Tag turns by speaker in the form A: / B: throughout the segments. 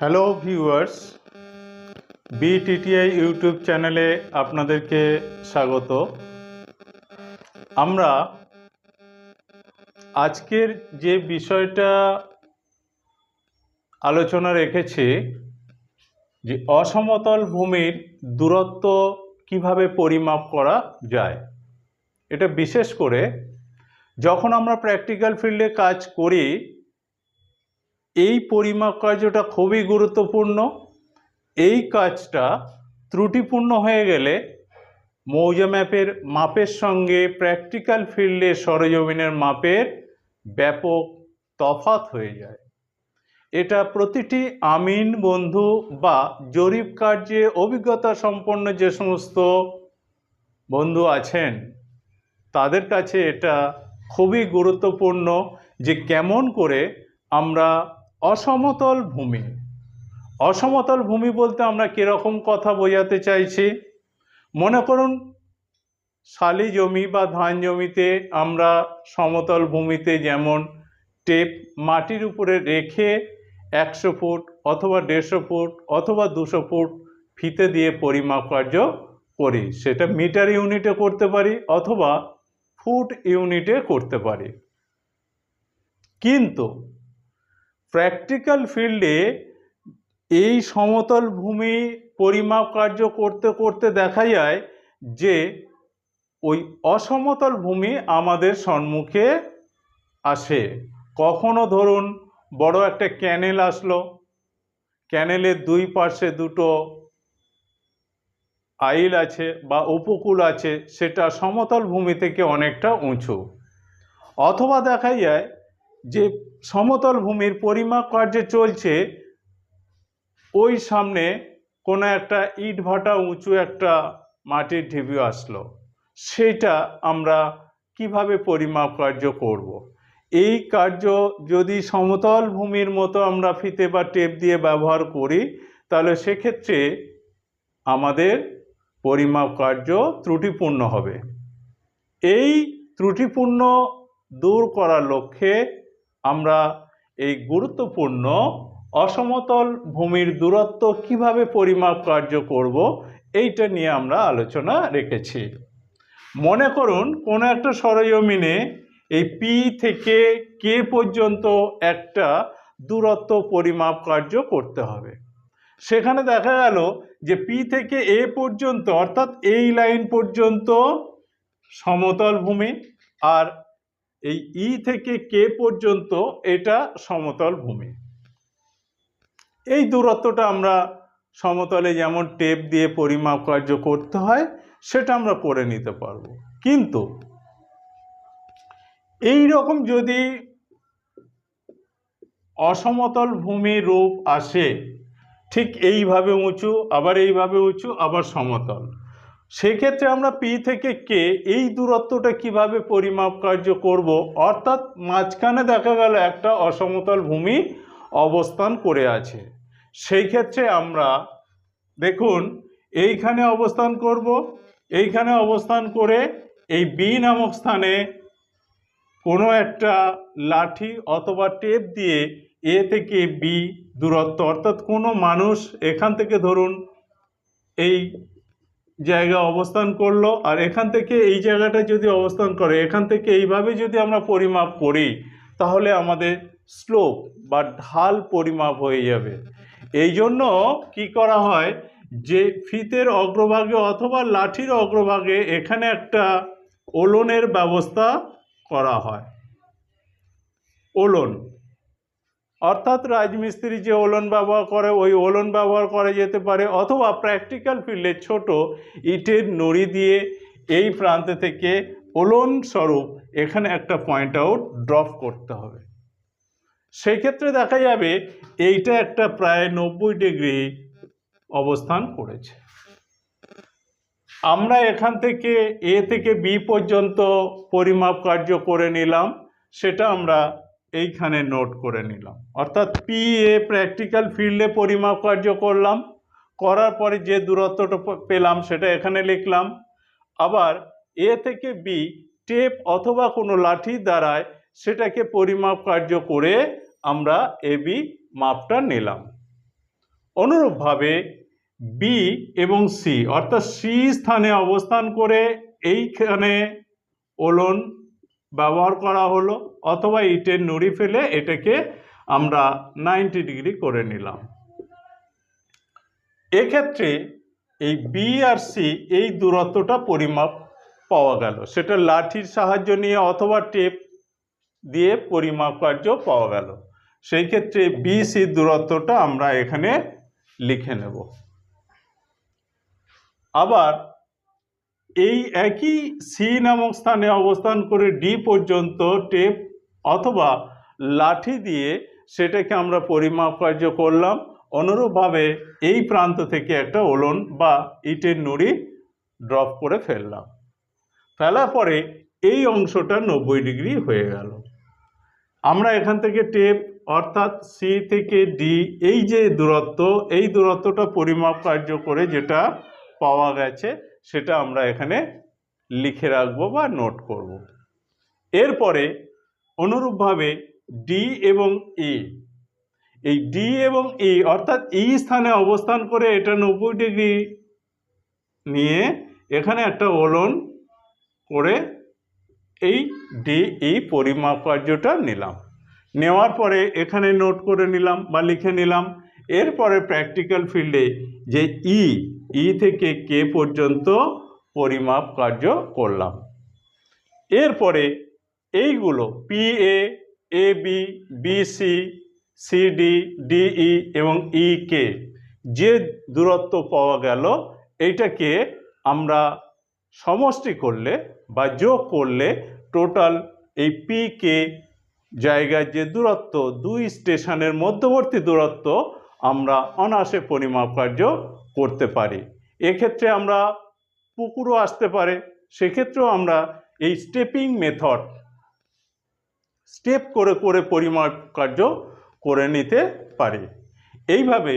A: Hello viewers বিটিটিআই YouTube চ্যানেলে আপনাদেরকে স্বাগত। আমরা আজকের যে বিষয়টা আলোচনা রেখেছি, যে অসমতল ভূমির দূরত্ব কীভাবে পরিমাপ করা যায়, এটা বিশেষ করে যখন আমরা প্র্যাকটিক্যাল ফিল্ডে কাজ করি এই পরিমাপ কার্যটা খুবই গুরুত্বপূর্ণ। এই কাজটা ত্রুটিপূর্ণ হয়ে গেলে মৌজা ম্যাপের মাপের সঙ্গে প্র্যাকটিক্যাল ফিল্ডে সরজমিনের মাপের ব্যাপক তফাত হয়ে যায়। এটা প্রতিটি আমিন বন্ধু বা জরিপ কার্যে অভিজ্ঞতা সম্পন্ন যে সমস্ত বন্ধু আছেন, তাদের কাছে এটা খুবই গুরুত্বপূর্ণ যে কেমন করে আমরা অসমতল ভূমি। অসমতল ভূমি বলতে আমরা কীরকম কথা বোঝাতে চাইছি? মনে করুন, শালি জমি বা ধান জমিতে আমরা সমতল ভূমিতে যেমন টেপ মাটির উপরে রেখে একশো ফুট অথবা দেড়শো ফুট অথবা দুশো ফুট ফিতে দিয়ে পরিমাপ কার্য করি। সেটা মিটার ইউনিটে করতে পারি অথবা ফুট ইউনিটে করতে পারি। কিন্তু প্র্যাকটিক্যাল ফিল্ডে এই সমতল ভূমি পরিমাপ কার্য করতে করতে দেখা যায় যে ওই অসমতল ভূমি আমাদের সম্মুখে আসে। কখনো ধরুন বড় একটা ক্যানেল আসলো ক্যানেলের দুই পাশে দুটো আইল আছে বা উপকূল আছে, সেটা সমতল ভূমি থেকে অনেকটা উঁচু। অথবা দেখা যায় যে সমতল ভূমির পরিমাপ কার্য চলছে, ওই সামনে কোনো একটা ইট ভাটা উঁচু একটা মাটির ঢিবি আসলো সেটা আমরা কীভাবে পরিমাপ কার্য করব। এই কার্য যদি সমতল ভূমির মতো আমরা ফিতে বা টেপ দিয়ে ব্যবহার করি, তাহলে সেক্ষেত্রে আমাদের পরিমাপ কার্য ত্রুটিপূর্ণ হবে এই ত্রুটিপূর্ণ দূর করার লক্ষ্যে আমরা এই গুরুত্বপূর্ণ অসমতল ভূমির দূরত্ব কীভাবে পরিমাপ কার্য করব, এইটা নিয়ে আমরা আলোচনা রেখেছি। মনে করুন, কোনো একটা সরজমিনে এই পি থেকে কে পর্যন্ত একটা দূরত্ব পরিমাপ কার্য করতে হবে। সেখানে দেখা গেল যে পি থেকে এ পর্যন্ত, অর্থাৎ এই লাইন পর্যন্ত সমতল ভূমি আর এই ই থেকে কে পর্যন্ত এটা সমতল ভূমি? এই দূরত্বটা আমরা সমতলে যেমন টেপ দিয়ে পরিমাপ কার্য করতে হয়, সেটা আমরা করে নিতে পারব। কিন্তু এই রকম যদি অসমতল ভূমি রূপ আসে, ঠিক এইভাবে উঁচু, আবার এইভাবে উঁচু, আবার সমতল। সেক্ষেত্রে আমরা পি থেকে কে এই দূরত্বটা কীভাবে পরিমাপ কার্য করব? অর্থাৎ মাঝখানে দেখা গেল একটা অসমতল ভূমি অবস্থান করে আছে। সেই ক্ষেত্রে আমরা, দেখুন, এইখানে অবস্থান করব, এইখানে অবস্থান করে এই বি নামক স্থানে কোনো একটা লাঠি অথবা টেপ দিয়ে এ থেকে বি দূরত্ব, অর্থাৎ কোনো মানুষ এখান থেকে ধরুন এই জায়গা অবস্থান করল, আর এখান থেকে এই জায়গাটা যদি অবস্থান করে, এখান থেকে এইভাবে যদি আমরা পরিমাপ করি, তাহলে আমাদের স্লোপ বা ঢাল পরিমাপ হয়ে যাবে। এই জন্য কি করা হয়, যে ফিতের অগ্রভাগে অথবা লাঠির অগ্রভাগে এখানে একটা ওলনের ব্যবস্থা করা হয়। ওলন। অর্থাৎ রাজমিস্ত্রি যে ওলন ব্যবহার করে, ওই ওলন ব্যবহার করা যেতে পারে, অথবা প্র্যাকটিক্যাল ফিল্ডে ছোট ইটের নড়ি দিয়ে এই প্রান্ত থেকে ওলন স্বরূপ এখানে একটা পয়েন্ট আউট ড্রপ করতে হবে। সেই ক্ষেত্রে দেখা যাবে এইটা একটা প্রায় নব্বই ডিগ্রি অবস্থান করেছে। আমরা এখান থেকে এ থেকে বি পর্যন্ত পরিমাপ কার্য করে নিলাম, সেটা আমরা এইখানে নোট করে নিলাম। অর্থাৎ পি এ প্র্যাকটিক্যাল ফিল্ডে পরিমাপ কার্য করলাম, করার পরে যে দূরত্বটা পেলাম সেটা এখানে লিখলাম। আবার এ থেকে বি টেপ অথবা কোনো লাঠি দ্বারায় সেটাকে পরিমাপ কার্য করে আমরা এ বি মাপটা নিলাম। অনুরূপভাবে বি এবং সি অর্থাৎ সি স্থানে অবস্থান করে এইখানে ওলন ব্যবহার করা হলো, অথবা ইটের নুড়ি ফেলে এটাকে আমরা নাইনটি ডিগ্রি করে নিলাম। এক্ষেত্রে এই বি আর সি এই দূরত্বটা পরিমাপ পাওয়া গেল। সেটা লাঠির সাহায্য নিয়ে অথবা টেপ দিয়ে পরিমাপ কার্য পাওয়া গেল। সেই ক্ষেত্রে বি সি দূরত্বটা আমরা এখানে লিখে নেব। আবার এই একই সি নামক স্থানে অবস্থান করে ডি পর্যন্ত টেপ অথবা লাঠি দিয়ে সেটাকে আমরা পরিমাপ কার্য করলাম। অনুরূপভাবে এই প্রান্ত থেকে একটা ওলন বা ইটের নুড়ি ড্রপ করে ফেললাম। ফেলার পরে এই অংশটা নব্বই ডিগ্রি হয়ে গেল। আমরা এখান থেকে টেপ অর্থাৎ সি থেকে ডি, এই যে দূরত্ব, এই দূরত্বটা পরিমাপ কার্য করে যেটা পাওয়া গেছে সেটা আমরা এখানে লিখে রাখব বা নোট করব। এরপরে অনুরূপভাবে ডি এবং ই এই ডি এবং ই অর্থাৎ ই স্থানে অবস্থান করে এটা নব্বই ডিগ্রি নিয়ে এখানে একটা ওলন করে এই ডি ই পরিমাপ কার্যটা নিলাম। নেওয়ার পরে এখানে নোট করে নিলাম বা লিখে নিলাম। এরপরে প্র্যাকটিক্যাল ফিল্ডে যে ই ই থেকে কে পর্যন্ত পরিমাপ কার্য করলাম। এরপরে এইগুলো P A A B B C C D D E এবং ই কে যে দূরত্ব পাওয়া গেল, এইটাকে আমরা সমষ্টি করলে বা যোগ করলে টোটাল এই পি কে জায়গায় যে দূরত্ব, দুই স্টেশনের মধ্যবর্তী দূরত্ব আমরা অনায়াসে পরিমাপ কার্য করতে পারি। এক্ষেত্রে আমরা পুকুরও আসতে পারে, সেক্ষেত্রেও আমরা এই স্টেপিং মেথড স্টেপ করে করে পরিমাপ কার্য করে নিতে পারি। এইভাবে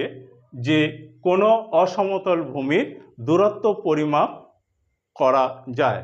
A: যে কোনো অসমতল ভূমির দূরত্ব পরিমাপ করা যায়।